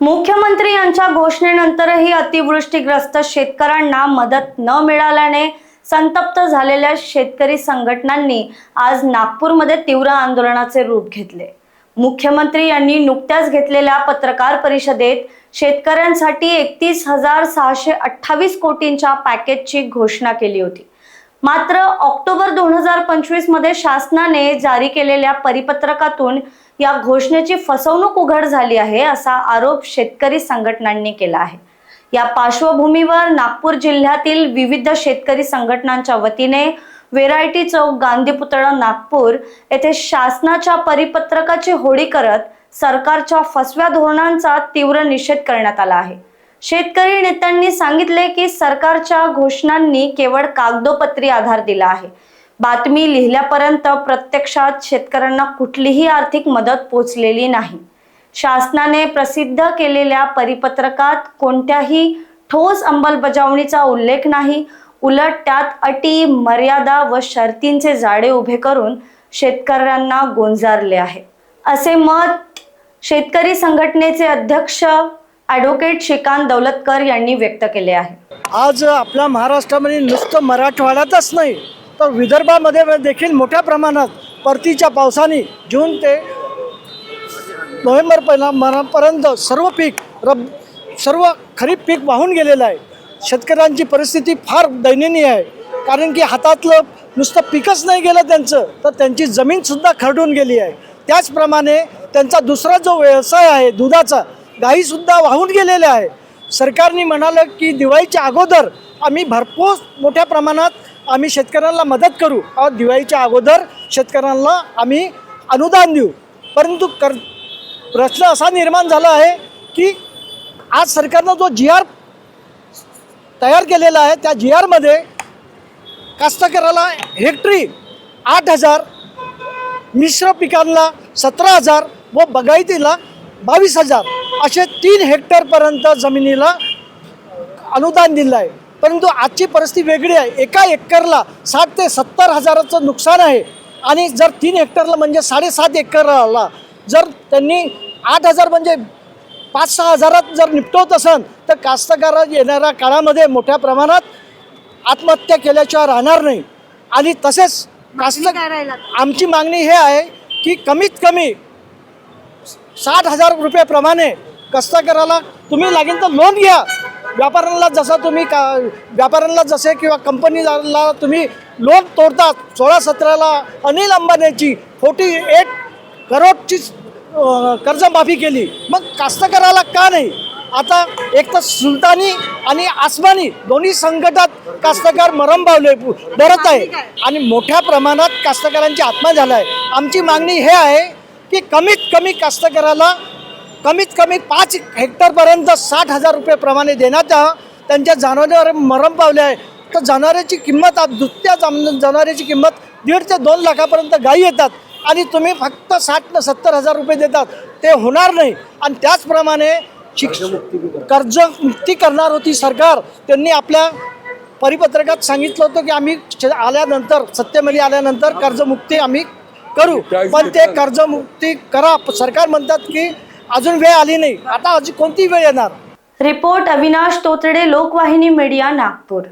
मुख्यमंत्री यांच्या घोषणेनंतरही अतिवृष्टीग्रस्त शेतकऱ्यांना मदत न मिळाल्याने संतप्त झालेल्या शेतकरी संघटनांनी आज नागपूरमध्ये तीव्र आंदोलनाचे रूप घेतले. मुख्यमंत्री यांनी नुकत्याच घेतलेल्या पत्रकार परिषदेत शेतकऱ्यांसाठी एकतीस हजार सहाशे अठ्ठावीस कोटींच्या पॅकेजची घोषणा केली होती. मात्र ऑक्टोबर दोन हजार पंचवीसमध्ये शासनाने जारी केलेल्या परिपत्रकातून या घोषणेची फसवणूक उघड झाली आहे असा आरोप शेतकरी संघटनांनी केला आहे. या पार्श्वभूमीवर नागपूर जिल्ह्यातील विविध शेतकरी संघटनांच्या वतीने व्हेरायटी चौक गांधी पुतळा नागपूर येथे शासनाच्या परिपत्रकाची होळी करत सरकारच्या फसव्या धोरणांचा तीव्र निषेध करण्यात आला आहे. शेतकरी नेत्यांनी सांगितले की सरकारच्या घोषणांनी केवळ कागदोपत्री आधार दिला आहे. बातमी लिहिल्यापर्यंत प्रत्यक्षात शेतकऱ्यांना कुठलीही आर्थिक मदत पोचलेली नाही. शासनाने प्रसिद्ध केलेल्या परिपत्रकात कोणत्याही ठोस अंमलबजावणीचा उल्लेख नाही. उलट त्यात अटी मर्यादा व शर्तींचे जाळे उभे करून शेतकऱ्यांना गोंजारले आहे. असे मत शेतकरी संघटनेचे अध्यक्ष ॲडव्होकेट श्रीकांत दौलतकर यांनी व्यक्त केले आहे. आज आपल्या महाराष्ट्रामध्ये नुसतं मराठवाड्यातच नाही तर विदर्भामध्ये देखील मोठ्या प्रमाणात परतीच्या पावसाने जून ते नोव्हेंबर पहिला मरापर्यंत सर्व पीक रब सर्व खरीप पीक वाहून गेलेलं आहे. शेतकऱ्यांची परिस्थिती फार दयनीय आहे कारण की हातातलं नुसतं पिकच नाही गेलं त्यांचं तर त्यांची जमीनसुद्धा खरडून गेली आहे. त्याचप्रमाणे त्यांचा दुसरा जो व्यवसाय आहे दुधाचा गाईसुद्धा वाहून गेलेल्या आहे. सरकारने म्हणालं की दिवाळीच्या अगोदर आम्ही भरपूर मोठ्या प्रमाणात आम्ही शेतकऱ्यांना मदत करू. दिवाळीच्या अगोदर शेतकऱ्यांना आम्ही अनुदान देऊ. परंतु कर प्रश्न असा निर्माण झाला आहे की आज सरकारनं जो जी आर तयार केलेला आहे त्या जी आरमध्ये कास्तकऱ्याला हेक्टरी आठ हजार मिश्र पिकांना सतरा हजार व बगायतीला बावीस हजार असे तीन हेक्टरपर्यंत जमिनीला अनुदान दिलं आहे. परंतु आजची परिस्थिती वेगळी आहे. एका एकरला साठ ते सत्तर हजाराचं नुकसान आहे. आणि जर तीन हेक्टरला म्हणजे साडेसात एकरला जर त्यांनी आठ हजार म्हणजे पाच सहा हजारात जर निपटवत असेल तर कास्तकार येणाऱ्या काळामध्ये मोठ्या प्रमाणात आत्महत्या केल्याशिवाय राहणार नाही. आणि तसेच कास्त आमची मागणी हे आहे की कमीत कमी साठ हजार रुपयाप्रमाणे कष्टकऱ्याला तुम्ही लागेल तर लोन घ्या. व्यापाऱ्यांना जसं तुम्ही का व्यापाऱ्यांना जसे किंवा कंपनीला तुम्ही लोन तोडतात सोळा सतराला अनिल अंबानीची फोर्टी एट करोडची कर्जमाफी केली. मग कास्तकाराला का नाही? आता एक तर सुलतानी आणि आसमानी दोन्ही संकटात कास्तकार मरम पावले डरत आहे. आणि मोठ्या प्रमाणात कास्तकारांची आत्मा झाला आहे आमची मागणी हे आहे की कमीत कमी कास्तकाराला कमीत कमी पाच हेक्टरपर्यंत साठ हजार रुपये प्रमाणे देण्यात त्यांच्या जनावरांवर मरम पावले आहे. तर जनावरांची किंमत आज दुसऱ्या जम जनावरांची किंमत दीड ते दोन लाखापर्यंत गायी येतात. आणि तुम्ही फक्त साठ ते सत्तर हजार रुपये देतात. ते होणार नाही. आणि त्याचप्रमाणे शिक्ष कर्जमुक्ती करणार होती सरकार. त्यांनी आपल्या परिपत्रकात सांगितलं होतं की आम्ही आल्यानंतर सत्तेमध्ये आल्यानंतर कर्जमुक्ती आम्ही करू. पण ते कर्जमुक्ती करा. सरकार म्हणतात की अजून वेळ आली नाही. आता अजून कोणती वेळ येणार? Report Avinash Totade Lokvahini media Nagpur.